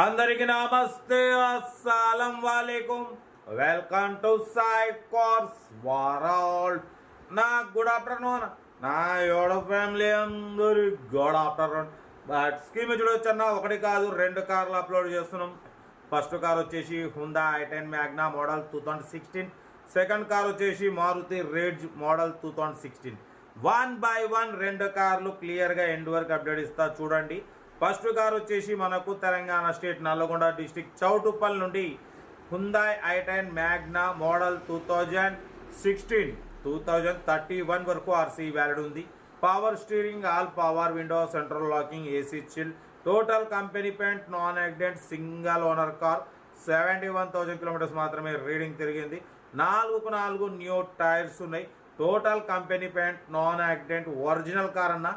అందరికి నమస్తే అస్సలం వాలేకుం. Welcome to Sai cars world నా గుడ్ ఆఫ్టర్నూన్ నా యోడ ఫ్యామిలీ అందరి గుడ్ ఆఫ్టర్నూన్ బట్ స్కీమ్ చూడొచ్చన్న ఒకటి కాదు రెండు కార్లు అప్లోడ్ చేస్తున్నాం. ఫస్ట్ కార్ వచ్చేసి Hyundai I ten Magna model two thousand sixteen second car వచ్చేసి Maruti Ritz model two thousand sixteen one by one రెండు కార్లు క్లియర్గా ఎండ్ వరకు అప్డేట్ ఇస్తా చూడండి. ఫస్ట్ కార్ వచ్చేసి మనకు తెలంగాణ స్టేట్ నల్లగొండ డిస్టిక్ చౌటుప్పల్ నుండి Hyundai I Magna model two thousand sixteen two thousand thirty one వరకు ఆర్సీ వ్యాలిడ్ ఉంది. Power steering all power window central locking AC chill total company paint non accident single owner car seventy one thousand kilometres మాత్రమే reading తిరిగింది. నాలుగుకు నాలుగు new tyres ఉన్నాయి. Total company paint non accident original car అన్న.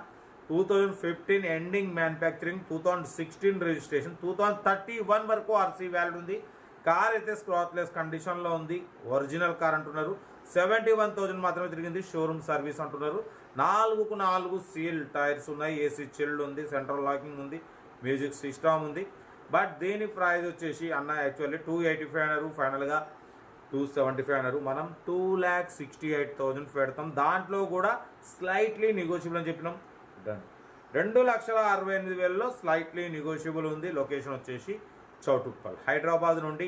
Two thousand fifteen ending manufacturing two thousand sixteen registration two thousand thirty one వరకు RC valid ఉంది. Car అయితే scratchless కండిషన్లో ఉంది. ఒరిజినల్ కార్ అంటున్నారు. సెవెంటీ వన్ థౌజండ్ మాత్రమే తిరిగింది. షోరూమ్ సర్వీస్ అంటున్నారు. నాలుగుకు నాలుగు సీల్ టైర్స్ ఉన్నాయి. ఏసీ చిల్డ్ ఉంది. సెంట్రల్ లాకింగ్ ఉంది. మ్యూజిక్ సిస్టమ్ ఉంది. బట్ దీని ప్రైజ్ వచ్చేసి అన్న యాక్చువల్లీ టూ ఎయిటీ ఫైవ్ అన్నారు. ఫైనల్గా టూ సెవెంటీ ఫైవ్ అన్నారు. మనం two lakh sixty eight thousand పెడతాం. దాంట్లో కూడా స్లైట్లీ నెగోషియబుల్ అని చెప్పినాం. డన్ రెండు లక్షల అరవై ఎనిమిది వేలలో స్లైట్లీ నెగోషియబుల్ ఉంది. లొకేషన్ వచ్చేసి చౌటుప్పల్. హైదరాబాద్ నుండి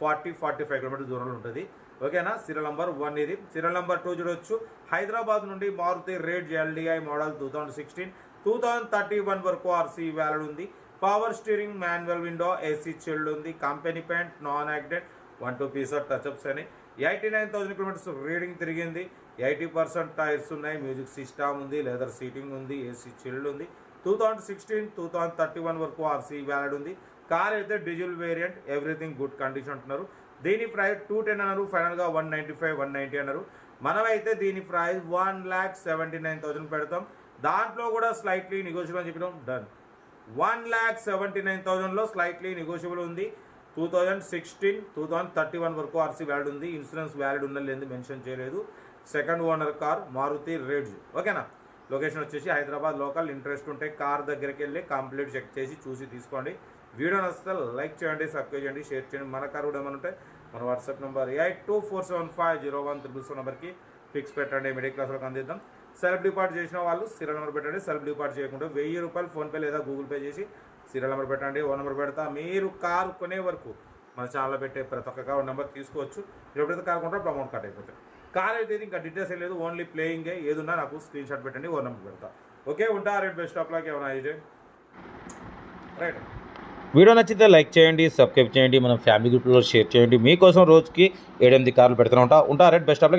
ఫార్టీ ఫార్టీ ఫైవ్ కిలోమీటర్ దూరంలో ఉంటుంది. ఓకేనా సీరియల్ నెంబర్ వన్ ఇది. సీరియల్ నెంబర్ టూ చూడొచ్చు. హైదరాబాద్ నుండి Maruti Ritz LDI model two thousand sixteen two thousand thirty one వరకు ఆర్సీ వ్యాలిడ్ ఉంది. Power steering manual window AC chilled ఉంది. Company paint non accident one two piece touchups అని. Eighty nine thousand kilometres reading తిరిగింది. Eighty percent tyres ఉన్నాయి. Music system ఉంది. Leather seating ఉంది. AC chilled ఉంది. Two thousand sixteen two thousand thirty one వరకు RC valid ఉంది. Car అయితే diesel variant everything good condition అంటున్నారు. దీని ప్రైస్ టూ టెన్ అన్నారు. ఫైనల్గా one ninety five one ninety అన్నారు. మనమైతే దీని price one lakh seventy nine thousand పెడతాం. దాంట్లో కూడా స్లైట్లీ నెగోషియబుల్ అని చెప్పడం done one lakh seventy nine థౌసండ్లో slightly negotiable ఉంది. Two thousand sixteen two thousand thirty one వరకు ఆర్సీ వ్యాలిడ్ ఉంది. ఇన్సూరెన్స్ వ్యాలిడ్ ఉందని లేదు మెన్షన్ చేయలేదు. Second owner car Maruti Ritz ఓకేనా లొకేషన్ వచ్చేసి హైదరాబాద్ లోకల్. ఇంట్రెస్ట్ ఉంటే కార్ దగ్గరికి వెళ్ళి కంప్లీట్ చెక్ చేసి చూసి తీసుకోండి. వీడియో నచ్చితే లైక్ చేయండి సబ్స్క్రైబ్ చేయండి షేర్ చేయండి. మన కార్ కూడా ఏమైనా ఉంటే మన WhatsApp number eight two four seven five zero one triple seven నెంబర్కి ఫిక్స్ పెట్టండి. మిడిల్ క్లాస్ వాళ్ళకి అందిద్దాం. సెల్ఫ్ డిపాజిట్ చేసిన వాళ్ళు సీరియల్ నెంబర్ పెట్టండి సెల్ఫ్ డిపాజిట్ చేయకుండా వెయ్యి రూపాయలు ఫోన్పే లేదా గూగుల్ పే చేసి సీరియల్ నెంబర్ పెట్టండి ఓ నెంబర్ పెడతా. మీరు కారు కొనే వరకు మన ఛానల్లో పెట్టే ప్రతి ఒక్క కార్ నెంబర్ తీసుకోవచ్చు. ఎప్పుడైతే కారు కొంటారో అమౌంట్ కట్ అయిపోతుంది. కార్ అయితే ఇంకా డీటెయిల్స్ ఏం లేదు ఓన్లీ ప్లేయింగే ఏదున్నా నాకు స్క్రీన్ షాట్ పెట్టండి ఓ నెంబర్ పెడతా. ఓకే ఉంటా. రేట్ బెస్ట్ ఆఫ్ ఏమైనా అయితే రైట్ వీడియో నచ్చితే లైక్ చేయండి సబ్స్క్రైబ్ చేయండి మన ఫ్యామిలీ గ్రూప్లో షేర్ చేయండి. మీకోసం రోజుకి ఏడెనిమిది కార్లు పెడుతూ ఉంటా. ఉంటా రేట్ బెస్ట్ ఆఫ్